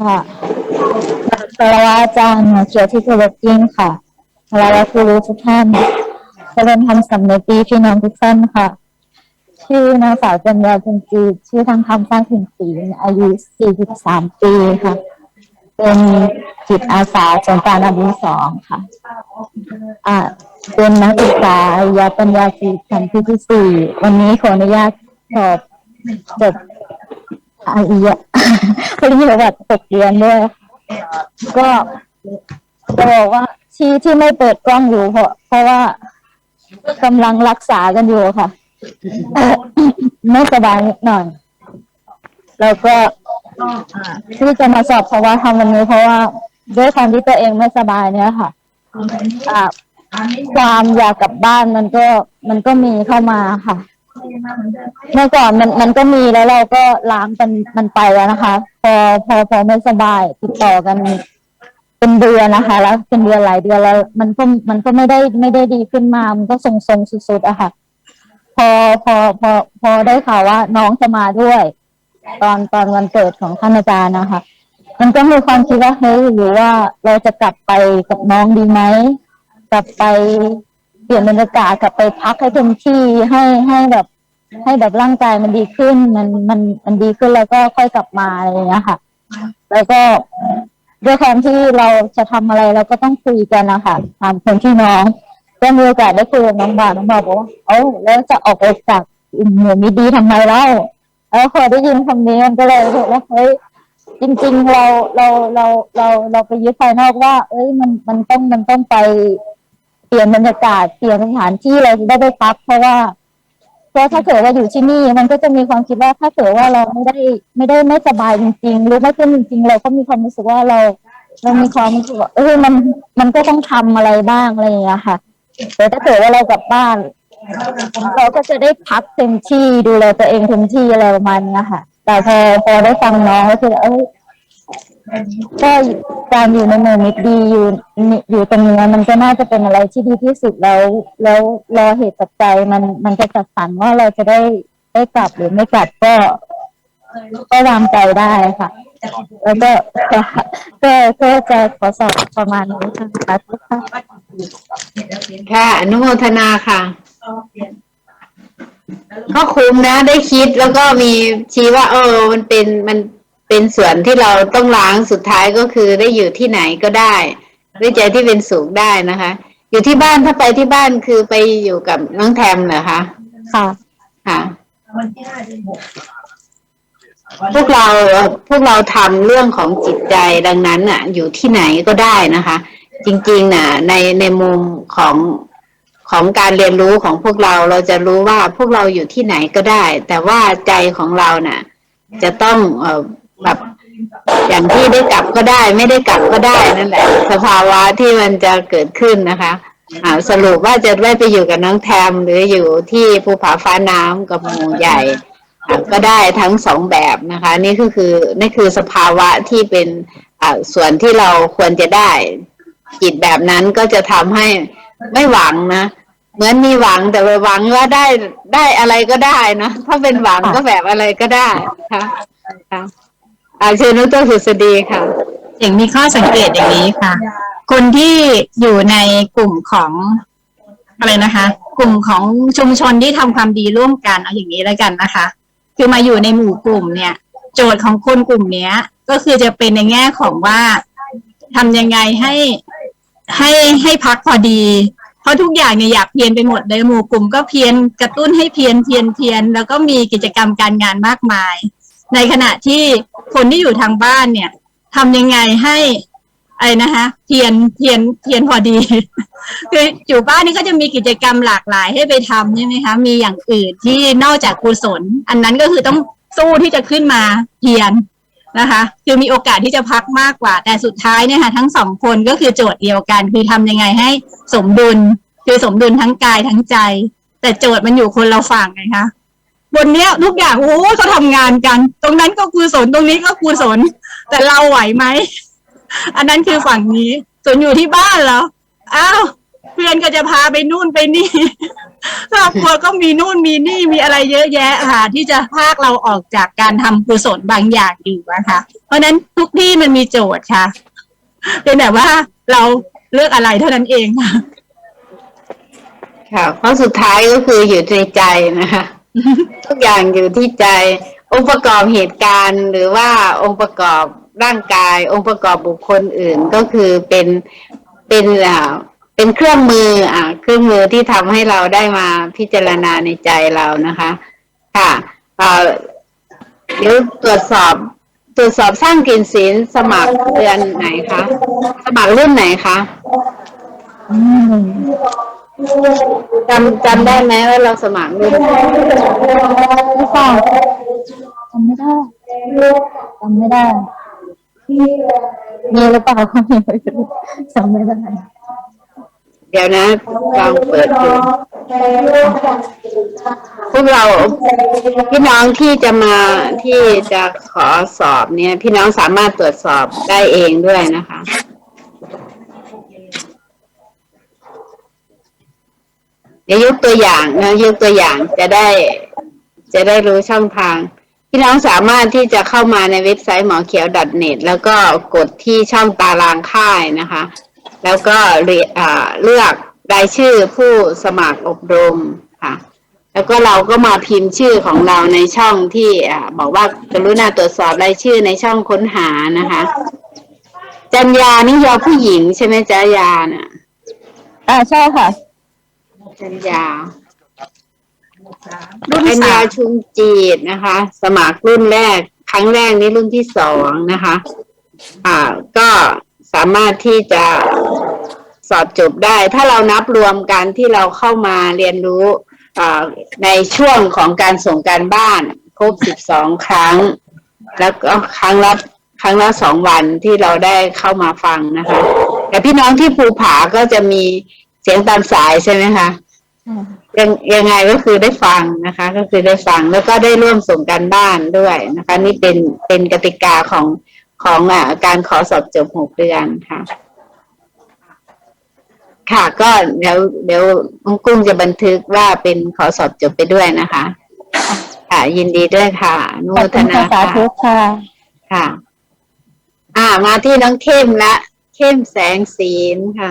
ค่ะคารวะอาจารย์เกียรติที่เคารพยิ่งค่ะคารวะครูรู้ทุกท่านเจริญธรรมสำนึกดีพี่น้องทุกท่านค่ะ ชื่อนางสาวจันยาจันจีชื่อทางคำสร้างถิ่นศรีอายุ 43 ปีค่ะ เป็นจิตอาสาสงการอนุสองค่ะ อ่า เป็นนักศึกษายาปัญญาจีชั้นปีที่สี่ วันนี้ขออนุญาตสอบจบ อาอียะปริญญาบัตรตกเรียนด้วยก็จะบอกว่าที่ที่ไม่เปิดกล้องอยู่เพราะ เพราะว่ากำลังรักษากันอยู่ค่ะไม่สบายนิดหน่อยแล้วก็ที่จะมาสอบภาะวะธรรมวันนี้เพราะว่าด้วยความที่ตัวเองไม่สบายเนี่ยค่ะอ่าความอยากกลับบ้านมันก็มันก็มีเข้ามาค่ะ เมื่อก่อนมันมันก็มีแล้วเราก็ล้างมันมันไปแล้วนะคะ พอพอพอไม่สบายติดต่อกันเป็นเดือนนะคะ แล้วเป็นเดือนหลายเดือนแล้วมันก็มันก็ไม่ได้ไม่ได้ดีขึ้นมา มันก็ทรงทรงสุดๆอะค่ะ พอพอพอพอได้ข่าวว่าน้องจะมาด้วย ตอนตอนวันเกิดของท่านอาจารย์นะคะ มันก็มีความคิดว่าเฮ้ยหรือว่าเราจะกลับไปกับน้องดีไหมกลับไปเปลี่ยนบรรยากาศกลับไปพักให้เต็มที่ให้ให้แบบ ให้แบบร่างกายมันดีขึ้น มันมันมันดีขึ้นแล้วก็ค่อยกลับมาอะไรอย่างเงี้ยค่ะ แล้วก็ด้วยความที่เราจะทำอะไรเราก็ต้องคุยกันนะคะตามคนที่น้องก็มีโอกาสได้คุยกับน้องบ่าวน้องบ่าวบอกว่าเอ้าแล้วจะออกไปจากหมู่มิดีทำไมเล่าแล้วพอได้ยินคำนี้มันก็เลยบอกว่าเฮ้ยจริง ๆ เราเราเราเราเราไปยึดภายนอกว่า เอ้ยมันมันต้องมันต้องไปเปลี่ยนบรรยากาศเปลี่ยนสถานที่เราจะได้ไปพักเพราะว่า เพราะถ้าเกิดว่าอยู่ที่นี่มันก็จะมีความคิดว่าถ้าเกิดว่าเราไม่ได้ไม่ได้ไม่สบายจริงๆหรือไม่เป็นจริงๆเราก็มีความรู้สึกว่าเรา เรามีความรู้สึกว่าเออมันมันก็ต้องทำอะไรบ้างอะไรอย่างเงี้ยค่ะแต่ถ้าเกิดว่าเรากลับบ้าน เราก็จะได้พักเต็มที่ดูแลตัวเองเต็มที่อะไรประมาณเนี้ยค่ะ แต่พอพอได้ฟังน้องก็คือเออ ก็การอยู่ในหมู่มิตรดีอยู่อยู่ตรงนี้มันก็น่าจะเป็นอะไรที่ดีที่สุดแล้ว แล้วรอเหตุปัจจัยมันมันจะจัดสรรว่าเราจะได้ได้กลับหรือไม่กลับก็ ก็วางใจได้ค่ะ แล้วก็ก็ก็จะขอสอบประมาณนี้ค่ะค่ะอนุโมทนาค่ะก็คุ้มนะได้คิดแล้วก็มีชี้ว่า เออ มันเป็นมัน เป็นส่วนที่เราต้องล้างสุดท้ายก็คือได้อยู่ที่ไหนก็ได้ด้วยใจที่เป็นสุขได้นะคะ อยู่ที่บ้านถ้าไปที่บ้านคือไปอยู่กับน้องแทมเหรอคะค่ะค่ะพวกเราพวกเราทำเรื่องของจิตใจดังนั้นน่ะ อยู่ที่ไหนก็ได้นะคะ จริงๆน่ะ ในในมุมของของการเรียนรู้ของพวกเราเราจะรู้ว่าพวกเราอยู่ที่ไหนก็ได้ แต่ว่าใจของเราน่ะ จะต้องเอ่อ แบบอย่างที่ได้กลับก็ได้ ไม่ได้กลับก็ได้นั่นแหละ สภาวะที่มันจะเกิดขึ้นนะคะอ่าสรุปว่าจะได้ไปอยู่กับน้องแทมหรืออยู่ที่ภูผาฟ้าน้ำกับหมู่ใหญ่ก็ได้ทั้งสองแบบนะคะ นี่ก็คือนี่คือสภาวะที่เป็นอ่าส่วนที่เราควรจะได้ จิตแบบนั้นก็จะทำให้ไม่หวังนะเหมือนมีหวังแต่ไปหวังว่าได้ได้อะไรก็ได้นะถ้าเป็นหวังก็แบบอะไรก็ได้ค่ะ อาเชิญนุตสุสดีค่ะอย่างมีข้อสังเกตอย่างนี้ค่ะ คนที่อยู่ในกลุ่มของอะไรนะคะ กลุ่มของชุมชนที่ทำความดีร่วมกันเอาอย่างนี้แล้วกันนะคะ คือมาอยู่ในหมู่กลุ่มเนี่ย โจทย์ของคนกลุ่มเนี้ย ก็คือจะเป็นในแง่ของว่าทำยังไงให้ให้ให้พักพอดี เพราะทุกอย่างเนี่ยอยากเพียนไปหมดเลยหมู่กลุ่มก็เพียนกระตุ้นให้เพียนเพียนเพียนแล้วก็มีกิจกรรมการงานมากมาย ในขณะที่คนที่อยู่ทางบ้านเนี่ยทำยังไงให้อะไรนะคะเพียนเพียนเพียนพอดี คืออยู่บ้านนี่ก็จะมีกิจกรรมหลากหลายให้ไปทำใช่ไหมคะ มีอย่างอื่นที่นอกจากกุศล อันนั้นก็คือต้องสู้ที่จะขึ้นมาเพียรนะคะ คือมีโอกาสที่จะพักมากกว่า แต่สุดท้ายเนี่ยค่ะทั้งสองคนก็คือโจทย์เดียวกัน คือทำยังไงให้สมดุล คือสมดุลทั้งกายทั้งใจ แต่โจทย์มันอยู่คนเราฝั่งไงคะ บนเนี้ยทุกอย่างโอ้ยเขาทำงานกัน ตรงนั้นก็กุศลตรงนี้ก็กุศลแต่เราไหวไหม อันนั้นคือฝั่งนี้ส่วนอยู่ที่บ้านแล้วอ้าวเพื่อนก็จะพาไปนู่นไปนี่ครอบครัวก็มีนู่นมีนี่มีอะไรเยอะแยะค่ะ ที่จะพากเราออกจากการทำกุศลบางอย่างอยู่นะคะ เพราะฉะนั้นทุกที่มันมีโจทย์ค่ะ เป็นแบบว่าเราเลือกอะไรเท่านั้นเองค่ะค่ะเพราะสุดท้ายก็คืออยู่ในใจนะคะ ทุกอย่างอยู่ที่ใจ องค์ประกอบเหตุการณ์ หรือว่าองค์ประกอบร่างกาย องค์ประกอบบุคคลอื่นก็คือเป็นเป็นอ่าเป็นเครื่องมือ อ่าเครื่องมือที่ทำให้เราได้มาพิจารณาในใจเรานะคะ ค่ะเอ่อเดี๋ยวตรวจสอบตรวจสอบสร้างกินศีลสมัครเดือนไหนคะ สมัครรุ่นไหนคะอืม จำจำได้ไหมว่าเราสมัครรุ่นไหนหรือเปล่าจำไม่ได้จำไม่ได้มีหรือเปล่าก็ไม่รู้จำไม่ได้เดี๋ยวนะลองเปิดดูพวกเราพี่น้องที่จะมาที่จะขอสอบเนี่ย พี่น้องสามารถตรวจสอบได้เองด้วยนะคะ เดี๋ยวยกตัวอย่างนะยกตัวอย่างจะได้จะได้รู้ช่องทาง พี่น้องสามารถที่จะเข้ามาในเว็บไซต์หมอเขียว .net แล้วก็กดที่ช่องตารางค่ายนะคะ แล้วก็เลือกรายชื่อผู้สมัครอบรมค่ะ แล้วก็เราก็มาพิมพ์ชื่อของเราในช่องที่บอกว่ากรุณาตรวจสอบรายชื่อในช่องค้นหานะคะ จัญญานี่ยอผู้หญิงใช่ไหมจ๊ะยาน่ะอ่าใช่ค่ะ จัญญารุ่นปัญสาญามชุมจีดนะคะ สมัครรุ่นแรก ครั้งแรกนี่รุ่นที่สองนะคะ อ่า ก็สามารถที่จะสอบจบได้ ถ้าเรานับรวมกันที่เราเข้ามาเรียนรู้อ่าในช่วงของการส่งการบ้านครบสิบสองครั้ง แล้วก็ครั้งละครั้งละสองวันที่เราได้เข้ามาฟังนะคะ แต่พี่น้องที่ภูผาก็จะมี เสียงตามสายใช่ไหมคะยังยังไงก็คือได้ฟังนะคะ ก็คือได้ฟังแล้วก็ได้ร่วมส่งการบ้านด้วยนะคะ นี่เป็นเป็นกติกาของของอ่าการขอสอบจบหกเดือนค่ะ ค่ะก็เดี๋ยวเดี๋ยวน้องกุ้งจะบันทึกว่าเป็นขอสอบจบไปด้วยนะคะ ค่ะ ยินดีด้วยค่ะอนุขโมอบทคุณนาค่ะสาค่ะธุค่ะค่ะ อ่า มาที่น้องเข้มละเข้มแสงศีลค่ะ